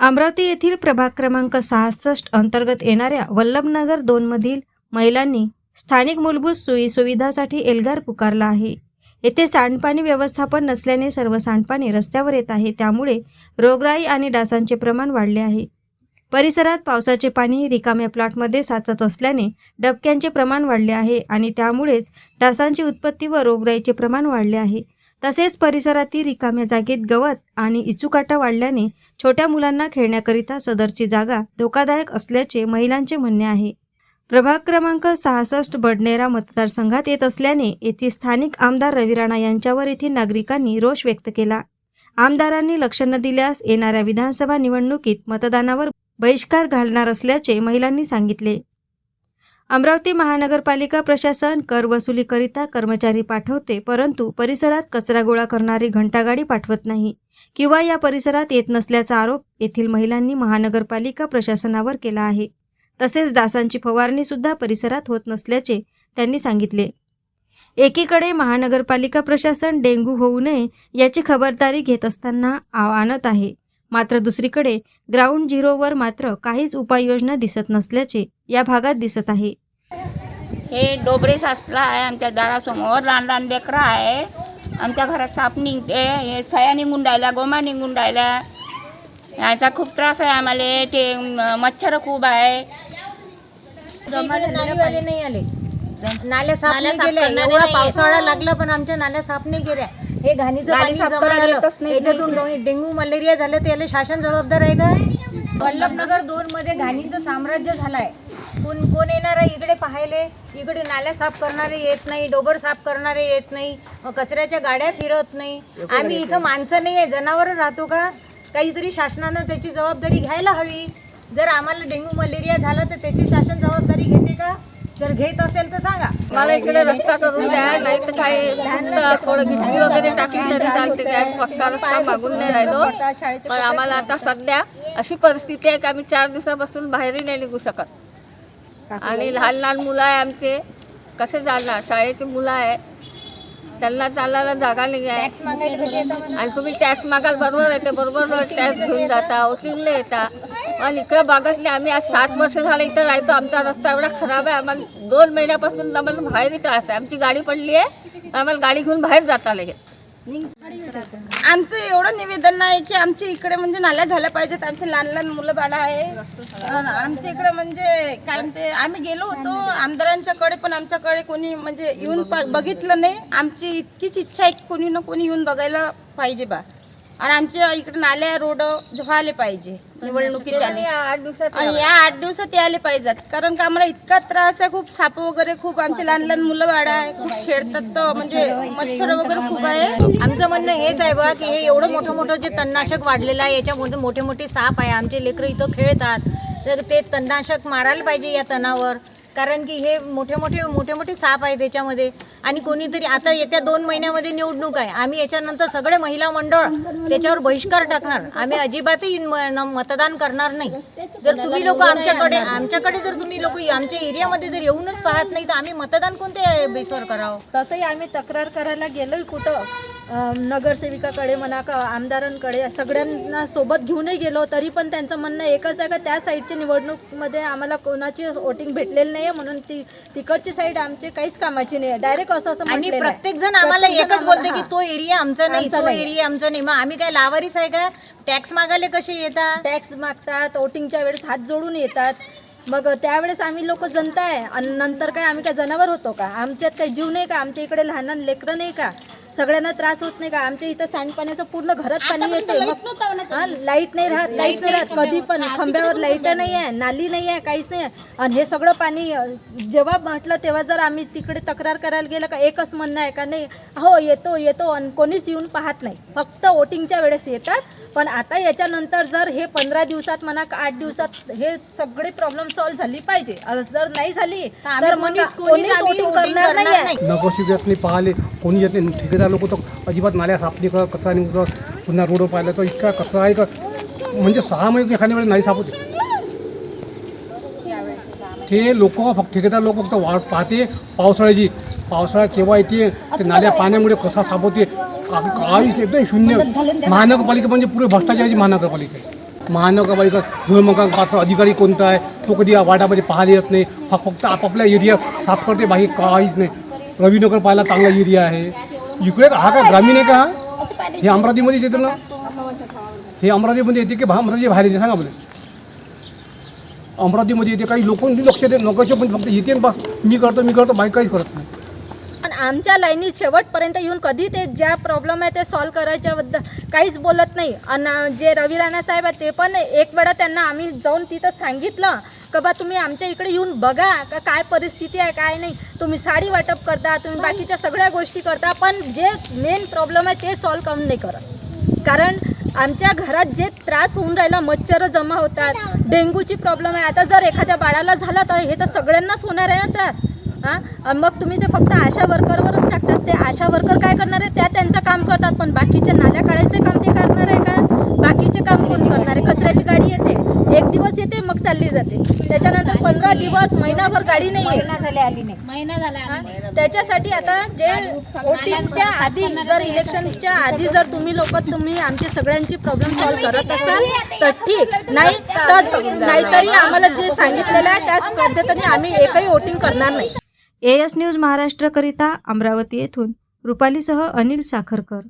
अमरावती येथील प्रभाग क्रमांक सहासष्ट अंतर्गत येणाऱ्या वल्लभनगर दोनमधील महिलांनी स्थानिक मूलभूत सोयीसुविधासाठी एल्गार पुकारला आहे. येथे सांडपाणी व्यवस्थापन नसल्याने सर्व सांडपाणी रस्त्यावर येत आहे. त्यामुळे रोगराई आणि डासांचे प्रमाण वाढले आहे. परिसरात पावसाचे पाणी रिकाम्या प्लॉटमध्ये साचत असल्याने डबक्यांचे प्रमाण वाढले आहे आणि त्यामुळेच डासांची उत्पत्ती व रोगराईचे प्रमाण वाढले आहे. तसेच परिसरातील रिकाम्या जागेत गवत आणि इचुकाटा वाढल्याने छोट्या मुलांना खेळण्याकरिता सदरची जागा धोकादायक असल्याचे महिलांचे म्हणणे आहे. प्रभाग क्रमांक सहासष्ट बडनेरा मतदारसंघात येत असल्याने येथील स्थानिक आमदार रवी राणा यांच्यावर येथील नागरिकांनी रोष व्यक्त केला. आमदारांनी लक्ष न दिल्यास येणाऱ्या विधानसभा निवडणुकीत मतदानावर बहिष्कार घालणार असल्याचे महिलांनी सांगितले. अमरावती महानगरपालिका प्रशासन कर वसुलीकरिता कर्मचारी पाठवते परंतु परिसरात कचरा गोळा करणारी घंटागाडी पाठवत नाही किंवा या परिसरात येत नसल्याचा आरोप येथील महिलांनी महानगरपालिका प्रशासनावर केला आहे. तसेच डासांची फवारणी सुद्धा परिसरात होत नसल्याचे त्यांनी सांगितले. एकीकडे महानगरपालिका प्रशासन डेंग्यू होऊ नये याची खबरदारी घेत असताना आणत आहे मात्र दुसरीकडे ग्राउंड झिरोवर मात्र काहीच उपाययोजना दिसत नसल्याचे या भागात दिसत आहे. हे डोबरे साचला आहे आमच्या दारासमोर. लहान लहान लेकरं आहे. आमच्या घरात साप निघते. हे सया निघून राहिल्या गोमा निघून राहिल्या. याचा खूप त्रास आहे आम्हाला. ते म- मच्छर खूप आहे. आम्हाला नालीवाले नाही आले. नाल्या नाही एवढा नाही. पावसाळा लागला पण आमच्या नाल्या साफ नाही गेल्या. हे घाणीचं नाली पाणी जमा झालं. याच्यातून डेंग्यू मलेरिया झालं त्याला शासन जबाबदार आहे का? वल्लभनगर दोन मध्ये घाणीचं साम्राज्य झालंय. कोण कोण येणार आहे इकडे पाहायले? इकडे नाल्या साफ करणारे येत नाही डोबर साफ करणारे येत नाही मग कचऱ्याच्या गाड्या फिरत नाही. आम्ही इथं माणसं नाही आहे जनावर राहतो का? काहीतरी शासनानं त्याची जबाबदारी घ्यायला हवी. जर आम्हाला डेंग्यू मलेरिया झाला तर त्याची शासन जबाबदारी घेते का? जर घेत असेल तर सांगा. मला इकडे रस्ता करून द्या नाही तर काही फक्त थोडं गिट्टी वगैरे टाकली तरी चालते. पक्का रस्ता मागून नाही राहिलो. पण आम्हाला आता सध्या अशी परिस्थिती आहे की आम्ही चार दिवसापासून बाहेरही नाही निघू शकत. आणि लहान लहान मुलं आहे आमचे. कसे जाणार शाळेची मुलं आहे. त्यांना चालायला जागा नाही आहे. म्हणा? आणि तुम्ही टॅक्स मागाल बरोबर येते बरोबर टॅक्स घेऊन जाता ओटिंगले येता. आणि इकडे बागतले आम्ही आज सात वर्ष झाले इथं राहतो. आमचा रस्ता एवढा खराब आहे. आम्हाला दोन महिन्यापासून आम्हाला बाहेरही त्रास आहे आमची गाडी पडली आहे. आम्हाला गाडी घेऊन बाहेर जाता लगेच आमचं एवढं निवेदन आहे की आमच्या इकडे म्हणजे नाल्या झाल्या पाहिजेत. आमचे लहान लहान मुलं बाळा आहे. आमच्या इकडे म्हणजे काय म्हणते आम्ही गेलो होतो. आमदारांच्याकडे पण आमच्याकडे कोणी म्हणजे येऊन पा- बघितलं नाही. आमची इतकीच इच्छा आहे की कोणी ना कोणी येऊन बघायला पाहिजे बा. आणि आमच्या इकडे नाल्या रोड व्हायला पाहिजे. निवडणुकीच्या आणि आठ दिवसात आणि या आठ दिवसात यायला पाहिजेत. कारण का आम्हाला इतका त्रास आहे खूप साप वगैरे खूप आमचे लहान लहान मुलं बाळा आहे खूप खेळतात तर म्हणजे मच्छर वगैरे खूप आहे. आमचं म्हणणं हेच आहे बा की हे एवढं मोठं मोठं जे तणनाशक वाढलेलं आहे याच्यामध्ये मोठे मोठे साप आहे. आमचे लेकरं इथं खेळतात. तर ते तणनाशक मारायला पाहिजे या तणावर. कारण की हे मोठे मोठे मोठे मोठे साप आहे त्याच्यामध्ये आणि कोणीतरी आता येत्या दोन महिन्यामध्ये निवडणूक आहे. आम्ही याच्यानंतर सगळे महिला मंडळ त्याच्यावर बहिष्कार टाकणार. आम्ही अजिबातही मतदान करणार नाही. जर तुम्ही लोक आमच्याकडे आमच्याकडे जर तुम्ही लोक आमच्या एरियामध्ये जर येऊनच पाहत नाही तर आम्ही मतदान कोणत्या बेसवर करावं? तसंही आम्ही तक्रार करायला गेलोय कुठं? नगरसेविकाकडे म्हणा का आमदारांकडे सगळ्यांना सोबत घेऊनही गेलो तरी पण त्यांचं म्हणणं एकच आहे का त्या साईडच्या निवडणूकमध्ये आम्हाला कोणाची वोटिंग भेटलेली नाही म्हणून ती तिकडची साईड आमची काहीच कामाची नाही डायरेक्ट असं असं आणि आहे. प्रत्येक जण आम्हाला एकच बोलते की तो एरिया आमचा नाही तो. एरिया आमचा नाही. मग आम्ही काय लावारीस आहे का? टॅक्स मागायला कसे येतात? टॅक्स मागतात वोटिंगच्या वेळेस हात जोडून येतात. मग त्यावेळेस आम्ही लोक जनता आहे आणि नंतर काय आम्ही काय जनावर होतो का? आमच्यात काही जीव नाही का? आमच्या इकडे लहान लहान लेकरं नाही का? सगळ्यांना त्रास होत नाही का? आमच्या इथं सांडपाण्याचं पूर्ण घरात पाणी येते मग हा लाइट नाही राहत काहीच नाही राहत. कधी पण खांब्यावर लाइट नाही. आहे नाली नाही आहे काहीच नाही आहे आणि हे सगळं पाणी जेव्हा म्हटलं तेव्हा जर आम्ही तिकडे तक्रार करायला गेलं का एकच म्हणणं आहे का नाही हो येतो येतो आणि कोणीच येऊन पाहत नाही. फक्त वोटिंगच्या वेळेस येतात. पण आता याच्यानंतर जर हे पंधरा दिवसात म्हणा का आठ दिवसात हे सगळे प्रॉब्लेम सॉल्व्ह झाली पाहिजे. जर नाही झाली तर मग कोणीच- करणार नाही. पाहिले कोणी येत नाही लोक तर अजिबात नाल्या साफ नाही करत कचरा नाही पुन्हा रोड पाहिलं तर इतका कचरा आहे का? म्हणजे सहा महिने एखाद्या वेळेस नाही साफ होते ते लोक फक्त ठेकेदार लोक फक्त वाट पाहते पावसाळ्याची. पावसाळा केव्हा येते? ते नाल्या पाण्यामुळे कसा साफ होते काहीच एकदम शून्य. महानगरपालिका म्हणजे पुरे भ्रष्टाचाराची महानगरपालिका आहे. महानगरपालिका धुळमंगाचा अधिकारी कोणता आहे? तो कधी वाटामध्ये पाहायला येत नाही. हा फक्त आपापल्या एरिया साफ करते बाकी काहीच नाही. रवीनगर पाहायला चांगला एरिया आहे. इकडे हा काय ग्रामीण आहे का? हा? अमरावतीमध्येच येतं ना हे अमरावतीमध्ये येते की भा अमरावती बाहेर येते? सांगा बरं. अमरावतीमध्ये येते काही लोक लक्ष देत नकोचे पण फक्त येते बस. मी करतो मी करतो बाकी काहीच करत नाही. आमच्या लाईनीत शेवटपर्यंत येऊन कधी ते ज्या प्रॉब्लेम आहे ते सॉल्व करायच्याबद्दल काहीच बोलत नाही. आणि जे रवी राणा साहेब आहेत ते पण एक वेळा त्यांना आम्ही जाऊन तिथं सांगितलं का बा तुम्ही आमच्या इकडे येऊन बघा का काय परिस्थिती आहे काय नाही. तुम्ही साडी वाटप करता तुम्ही बाकीच्या सगळ्या गोष्टी करता पण जे मेन प्रॉब्लेम आहे ते सॉल्व काऊन नाही करत? कारण आमच्या घरात जे त्रास होऊन राहिला मच्छर जमा होतात डेंग्यूची प्रॉब्लेम आहे. आता जर एखाद्या बाळाला झाला तर हे तर सगळ्यांनाच होणार आहे ना त्रास. हां? मग तुम्ही ते फक्त आशा वर्करवरच टाकतात. ते आशा वर्कर काय करणार आहे? त्या त्यांचं काम करतात. पण बाकीच्या नाल्या काढायचे काम ते करणार आहे का? बाकीचे काम कोण करणार आहे? कचऱ्याची गाडी येते. एक दिवस येते मग चालली जाते. त्याच्यानंतर पंधरा दिवस महिनाभर गाडी नाही येत झाले आली नाही. महिना झाला? त्याच्यासाठी आता जे वोटिंगच्या आधी जर इलेक्शनच्या आधी जर तुम्ही लोक तुम्ही आमची सगळ्यांची प्रॉब्लेम सॉल्व्ह करत असाल तर ठीक. नाही तर नाहीतरी आम्हाला जे सांगितलेलं आहे त्याच पद्धतीने आम्ही एकही वोटिंग करणार नाही. एस न्यूज महाराष्ट्रकरिता अमरावती येथून रुपालीसह अनिल साखरकर